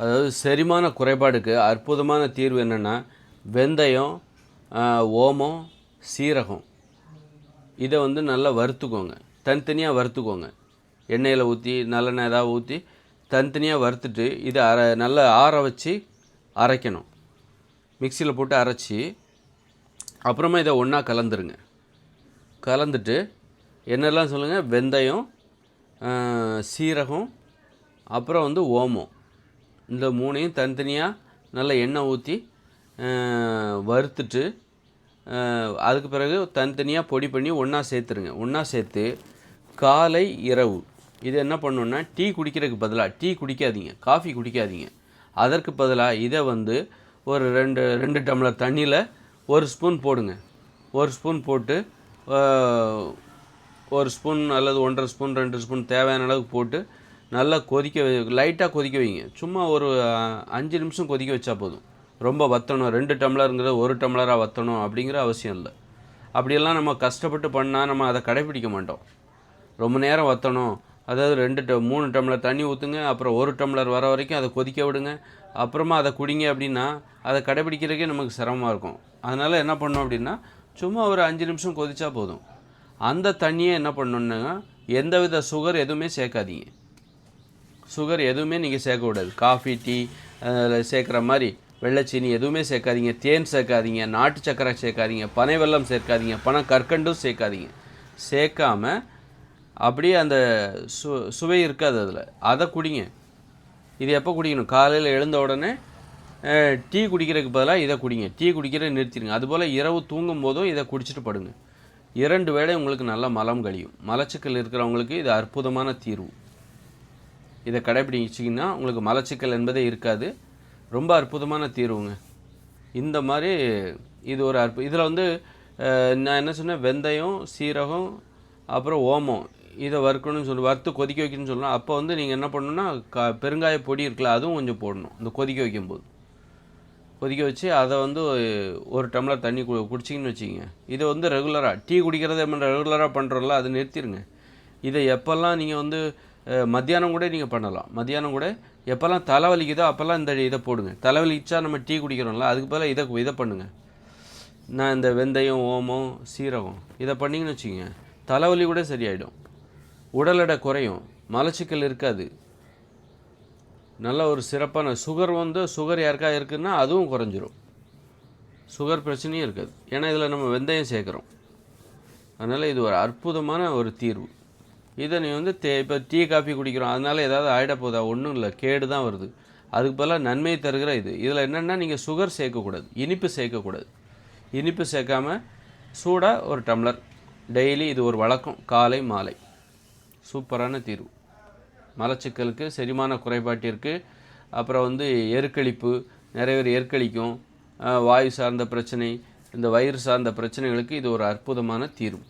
அதாவது செரிமான குறைபாடுக்கு அற்புதமான தீர்வு என்னென்னா வெந்தயம் ஓமம் சீரகம். இதை வந்து நல்லா வறுத்துக்கோங்க. தனித்தனியாக வறுத்துக்கோங்க. எண்ணெயில் ஊற்றி நல்லெண்ணெய் ஏதாவது ஊற்றி தனித்தனியாக வறுத்துட்டு இதை அரை நல்லா ஆற வச்சு அரைக்கணும். மிக்சியில் போட்டு அரைச்சி அப்புறமா இதை ஒன்றா கலந்துருங்க. கலந்துட்டு என்னெல்லாம் சொல்லுங்கள் வெந்தயம் சீரகம் அப்புறம் வந்து ஓமம். இந்த மூணையும் தனித்தனியாக நல்லா எண்ணெய் ஊற்றி வறுத்துட்டு அதுக்கு பிறகு தனித்தனியாக பொடி பண்ணி ஒன்றா சேர்த்துருங்க. ஒன்றா சேர்த்து காலை இரவு. இது என்ன பண்ணணுன்னா டீ குடிக்கிறதுக்கு பதிலாக டீ குடிக்காதீங்க காஃபி குடிக்காதீங்க. அதற்கு பதிலாக இதை வந்து ஒரு ரெண்டு ரெண்டு டம்ளர் தண்ணியில் ஒரு ஸ்பூன் போடுங்க. ஒரு ஸ்பூன் போட்டு ஒரு ஸ்பூன் அல்லது ஒன்றரை ஸ்பூன் ரெண்டு ஸ்பூன் தேவையான அளவுக்கு போட்டு நல்லா கொதிக்க லைட்டாக கொதிக்க வைங்க. சும்மா ஒரு அஞ்சு நிமிஷம் கொதிக்க வச்சா போதும். ரொம்ப வற்றணும் ரெண்டு டம்ளருங்கிறது ஒரு டம்ளராக வற்றணும் அப்படிங்கிற அவசியம் இல்லை. அப்படியெல்லாம் நம்ம கஷ்டப்பட்டு பண்ணால் நம்ம அதை கடைப்பிடிக்க மாட்டோம். ரொம்ப நேரம் வற்றணும் அதாவது ரெண்டு ட மூணு டம்ளர் தண்ணி ஊற்றுங்க அப்புறம் ஒரு டம்ளர் வர வரைக்கும் அதை கொதிக்க விடுங்க. அப்புறமா அதை குடிங்க அப்படின்னா அதை கடைப்பிடிக்கிறதுக்கே நமக்கு சிரமமாக இருக்கும். அதனால் என்ன பண்ணோம் அப்படின்னா சும்மா ஒரு அஞ்சு நிமிஷம் கொதிச்சா போதும். அந்த தண்ணியை என்ன பண்ணணுன்னா எந்தவித சுகர் எதுவுமே சேர்க்காதீங்க. சுகர் எதுவுமே நீங்கள் சேர்க்கக்கூடாது காஃபி டீ அதில் சேர்க்குற மாதிரி வெள்ளைச்சீனி எதுவுமே சேர்க்காதீங்க. தேன் சேர்க்காதீங்க. நாட்டு சக்கரை சேர்க்காதீங்க. பனை வெல்லம் சேர்க்காதீங்க. பனை கற்கண்டும் சேர்க்காதீங்க. சேர்க்காம அப்படியே அந்த சு சுவை இருக்காது அதில். அதை குடிங்க. இது எப்போ குடிக்கணும்? காலையில் எழுந்த உடனே டீ குடிக்கிறதுக்கு பதிலாக இதை குடிங்க. டீ குடிக்கிறத நிறுத்திடுங்க. அதுபோல் இரவு தூங்கும் போதும் இதை குடிச்சிட்டு படுங்க. இரண்டு வேளை உங்களுக்கு நல்ல மலம் கழியும். மலச்சிக்கல் இருக்கிறவங்களுக்கு இது அற்புதமான தீர்வு. இதை கடைபிடிச்சிங்கன்னா உங்களுக்கு மலச்சிக்கல் என்பதே இருக்காது. ரொம்ப அற்புதமான தீர்வுங்க. இந்த மாதிரி இது ஒரு அற்பு இதில் வந்து நான் என்ன சொன்னேன்? வெந்தயம் சீரகம் அப்புறம் ஓமம். இதை வறுக்கணும்னு சொல்லி வறுத்து கொதிக்க வைக்கணும்னு சொல்லணும் அப்போ வந்து நீங்கள் என்ன பண்ணணும்னா க பெருங்காய பொடி இருக்குல்ல அதுவும் கொஞ்சம் போடணும். இந்த கொதிக்க வைக்கும்போது. கொதிக்க வச்சு அதை வந்து ஒரு டம்ளர் தண்ணி கு குடிச்சிங்கன்னு வச்சுக்கோங்க. இதை வந்து ரெகுலராக டீ குடிக்கிறத ரெகுலராக பண்ணுறோம்ல அதை நிறுத்திடுங்க இதை எப்போல்லாம் நீங்கள் வந்து மத்தியானம் கூட நீங்கள் பண்ணலாம். மத்தியானம் கூட எப்போல்லாம் தலைவலிக்குதோ அப்போல்லாம் இந்த இதை போடுங்க. தலைவலிச்சா நம்ம டீ குடிக்கிறோம்ல அதுக்கு பதிலாக இதை இதை பண்ணுங்கள் நான் இந்த வெந்தயம் ஓமம் சீரகம் இதை பண்ணிங்கன்னு வச்சுக்கோங்க. தலைவலி கூட சரியாயிடும். உடல் எடை குறையும். மலச்சிக்கல் இருக்காது. நல்ல ஒரு சிறப்பான சுகர் வந்து சுகர் யாருக்கா இருக்குதுன்னா அதுவும் குறைஞ்சிரும். சுகர் பிரச்சனையும் இருக்காது. ஏன்னா இதில் நம்ம வெந்தயம் சேர்க்குறோம். அதனால் இது ஒரு அற்புதமான ஒரு தீர்வு. இதை நீ வந்து தே இப்போ டீ காஃபி குடிக்கிறோம். அதனால் ஏதாவது ஆகிட போதா? ஒன்றும் இல்லை. கேடு தான் வருது. அதுக்கு பதிலாக நன்மை தருகிற இது. இதில் என்னென்னா நீங்கள் சுகர் சேர்க்கக்கூடாது. இனிப்பு சேர்க்கக்கூடாது. இனிப்பு சேர்க்காம சூடாக ஒரு டம்ளர். டெய்லி இது ஒரு வழக்கம். காலை மாலை. சூப்பரான தீர்வு. மலச்சிக்கலுக்கு செரிமான குறைபாட்டிற்கு அப்புறம் வந்து எருக்களிப்பு நிறைய பேர் எருக்களிக்கும் வாயு சார்ந்த பிரச்சனை இந்த வயிறு சார்ந்த பிரச்சனைகளுக்கு இது ஒரு அற்புதமான தீர்வு.